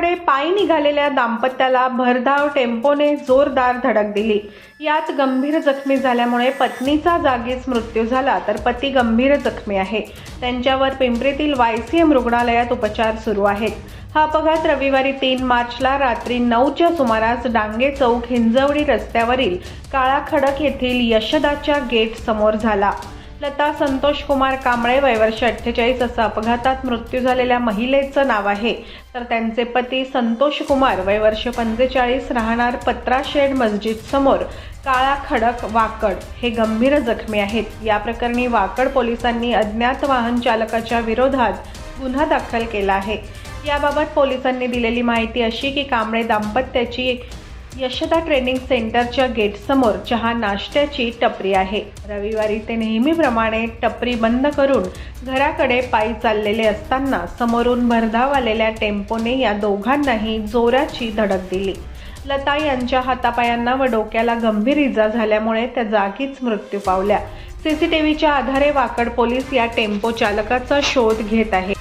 घराकडे पायी निघालेल्या दाम्पत्याला भरधाव टेम्पोने जोरदार धडक दिली. यात गंभीर जखमी झाल्यामुळे पत्नीचा जागीच मृत्यू झाला तर पती गंभीर जखमी आहे. त्यांच्यावर पिंपरीतील वायसीएम रुग्णालयात उपचार सुरू आहेत. हा अपघात रविवारी तीन मार्चला रात्री नऊच्या सुमारास डांगे चौक हिंजवडी रस्त्यावरील काळा खडक येथील यशदाच्या गेट समोर झाला. लता संतोष कुमार कांबळे वयवर्ष अठ्ठेचाळीस असं अपघातात मृत्यू झालेल्या महिलेचं नाव आहे. तर त्यांचे पती संतोष कुमार वयवर्ष पंचेचाळीस राहणार पत्रा शेड मस्जिद समोर काळा खडक वाकड हे गंभीर जखमी आहेत. या प्रकरणी वाकड पोलिसांनी अज्ञात वाहन चालकाच्या विरोधात गुन्हा दाखल केला आहे. याबाबत पोलिसांनी दिलेली माहिती अशी की कांबळे दाम्पत्याची यशदा ट्रेनिंग सेंटरच्या गेटसमोर चहा नाश्त्याची टपरी आहे. रविवारी ते नेहमीप्रमाणे टपरी बंद करून घराकडे पायी चाललेले असताना समोरून भरधाव आलेल्या टेम्पोने या दोघांनाही जोराची धडक दिली. लता यांच्या हातापायांना व डोक्याला गंभीर इजा झाल्यामुळे त्या जागीच मृत्यू पावल्या. सीसीटीव्हीच्या आधारे वाकड पोलीस या टेम्पो चालकाचा शोध घेत आहे.